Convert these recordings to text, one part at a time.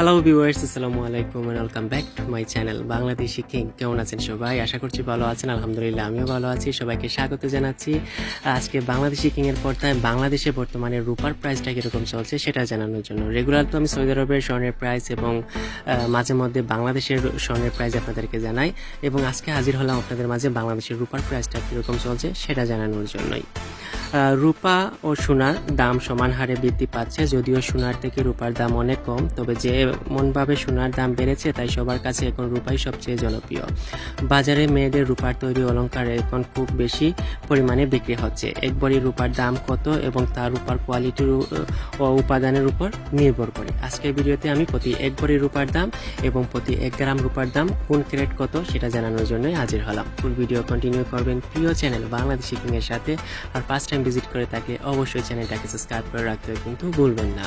Hello viewers আসসালামু আলাইকুম welcome back to my channel Bangladeshi king কেমন আছেন সবাই? আশা করছি ভালো আছেন, আলহামদুলিল্লাহ, আমিও ভালো আছি। সবাইকে স্বাগত জানাচ্ছি। আজকে বাংলাদেশি কিং এর পর্দায় বাংলাদেশে বর্তমানে রূপার প্রাইসটা কীরকম চলছে সেটা জানানোর জন্য। রেগুলার তো আমি সৌদি আরবের স্বর্ণের প্রাইস এবং মাঝে মধ্যে বাংলাদেশের স্বর্ণের প্রাইস আপনাদেরকে জানাই এবং আজকে হাজির হলাম আপনাদের মাঝে বাংলাদেশের রূপার প্রাইসটা কীরকম চলছে সেটা জানানোর জন্যই। রূপা ও সোনার দাম সমান হারে বৃদ্ধি পাচ্ছে, যদিও সোনার থেকে রূপার দাম অনেক কম, তবে যে মনভাবে সোনার দাম বেড়েছে তাই সবার কাছে এখন রূপাই সবচেয়ে জনপ্রিয়। বাজারে মেয়েদের রূপার তৈরি অলংকার এখন খুব বেশি পরিমাণে বিক্রি হচ্ছে। এক ভরি রূপার দাম কত এবং তার রূপার কোয়ালিটির ও উপাদানের উপর নির্ভর করে। আজকের ভিডিওতে আমি প্রতি এক ভরি রূপার দাম এবং প্রতি এক গ্রাম রূপার দাম কোন ক্যারেট কত সেটা জানানোর জন্যই হাজির হলাম। ফুল ভিডিও কন্টিনিউ করবেন প্রিয় চ্যানেল বাংলাদেশি কিং এর সাথে। আর ফার্স্ট টাইম ভিজিট করে থাকলে অবশ্যই চ্যানেলটাকে সাবস্ক্রাইব করে রাখতে কিন্তু ভুলবেন না।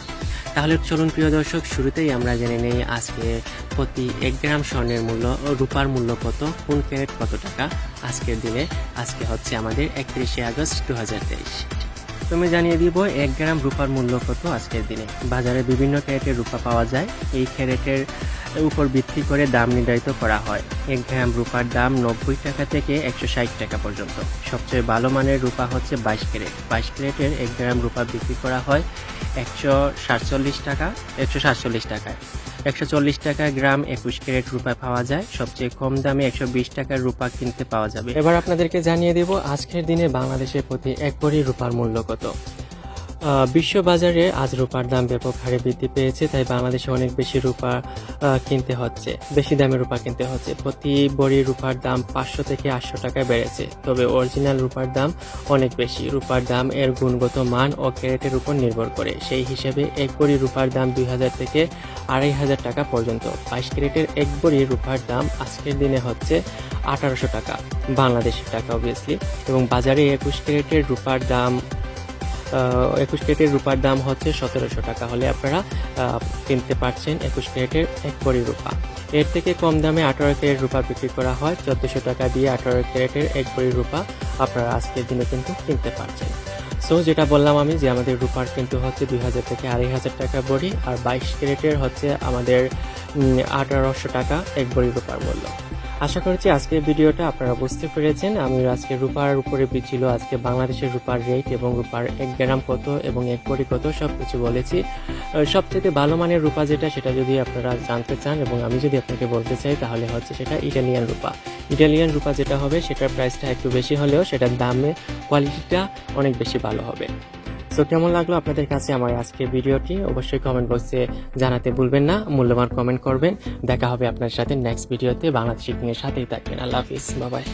তাহলে চলুন প্রিয় দর্শক, শুরুতেই আমরা জেনে নেই আজকে প্রতি এক গ্রাম স্বর্ণের মূল্য রূপার মূল্য কত, কোন ক্যারেট কত টাকা? আজকের দিনে আজকে হচ্ছে আমাদের একত্রিশে আগস্ট দু হাজার তেইশ তুমি জানিয়ে দিব এক গ্রাম রূপার মূল্য কত আজকের দিনে। বাজারে বিভিন্ন ক্যারেটের রূপা পাওয়া যায়। এই ক্যারেটের উপর ভিত্তি করে দাম নির্ধারিত করা হয়। এক গ্রাম রূপার দাম নব্বই টাকা থেকে একশো ষাট টাকা পর্যন্ত। সবচেয়ে ভালো মানের রূপা হচ্ছে বাইশ ক্যারেট। বাইশ ক্যারেটের এক গ্রাম রূপা বিক্রি করা হয় একশো সাতচল্লিশ টাকা, একশো সাতচল্লিশ টাকায়। একশো চল্লিশ টাকা গ্রাম একুশ ক্যারেট রূপা পাওয়া যায়। সবচেয়ে কম দামে একশো বিশ টাকার রূপা কিনতে পাওয়া যাবে। এবার আপনাদেরকে জানিয়ে দেব, আজকের দিনে বাংলাদেশের প্রতি এক ভরি রূপার মূল্য কত? বিশ্ববাজারে আজ রূপার দাম ব্যাপক হারে বৃদ্ধি পেয়েছে, তাই বাংলাদেশে অনেক বেশি রূপা কিনতে হচ্ছে। বেশি দামে রূপা কিনতে হচ্ছে। প্রতি বড়ি রূপার দাম পাঁচশো থেকে আটশো টাকায় বেড়েছে। তবে অরিজিনাল রূপার দাম অনেক বেশি। রূপার দাম এর গুণগত মান ও ক্যারেটের উপর নির্ভর করে। সেই হিসেবে এক বড়ি রূপার দাম দুই হাজার থেকে আড়াই হাজার টাকা পর্যন্ত। বাইশ ক্যারেটের এক বড়ি রূপার দাম আজকের দিনে হচ্ছে আঠারোশো টাকা। বাংলাদেশের টাকা অবভিয়াসলি এবং বাজারে একুশ ক্যারেটের রূপার দাম একুশ ক্যারেটের রূপার দাম হচ্ছে সতেরোশো টাকা হলে আপনারা কিনতে পারছেন একুশ ক্যারেটের এক ভরি রূপা। এর থেকে কম দামে আঠারো ক্যারেট রূপা বিক্রি করা হয়। চোদ্দোশো টাকা দিয়ে আঠারো ক্যারেটের এক ভরি রূপা আপনারা আজকের দিনে কিন্তু কিনতে পারছেন। সো যেটা বললাম আমি যে আমাদের রূপার কিন্তু হচ্ছে দুই হাজার থেকে আড়াই হাজার টাকা বড়ি, আর বাইশ ক্যারেটের হচ্ছে আমাদের আঠারোশো টাকা এক বড়ি রূপার মূল্য। আশা করছি আজকের ভিডিওটা আপনারা বুঝতে পেরেছেন। আমি আজকে রূপার উপরে ছিল আজকে বাংলাদেশের রূপার রেট এবং রূপার এক গ্রাম কত এবং এক কোটি কত সব কিছু বলেছি। সব থেকে ভালো মানের রূপা যেটা, সেটা যদি আপনারা জানতে চান এবং আমি যদি আপনাকে বলতে চাই, তাহলে হচ্ছে সেটা ইটালিয়ান রূপা। ইটালিয়ান রূপা যেটা হবে, সেটার প্রাইসটা একটু বেশি হলেও সেটার দামে কোয়ালিটিটা অনেক বেশি ভালো হবে। সো কেমন লাগল আপনাদের কাছে আমার আজকের ভিডিওটি? অবশ্যই কমেন্ট বক্সে জানাতে ভুলবেন না, মূল্যবান কমেন্ট করবেন। দেখা হবে আপনার সাথে নেক্সট ভিডিওতে। বাংলাদেশ এর সাথেই থাকবেন। আল্লাহ হাফিজ। বাবাই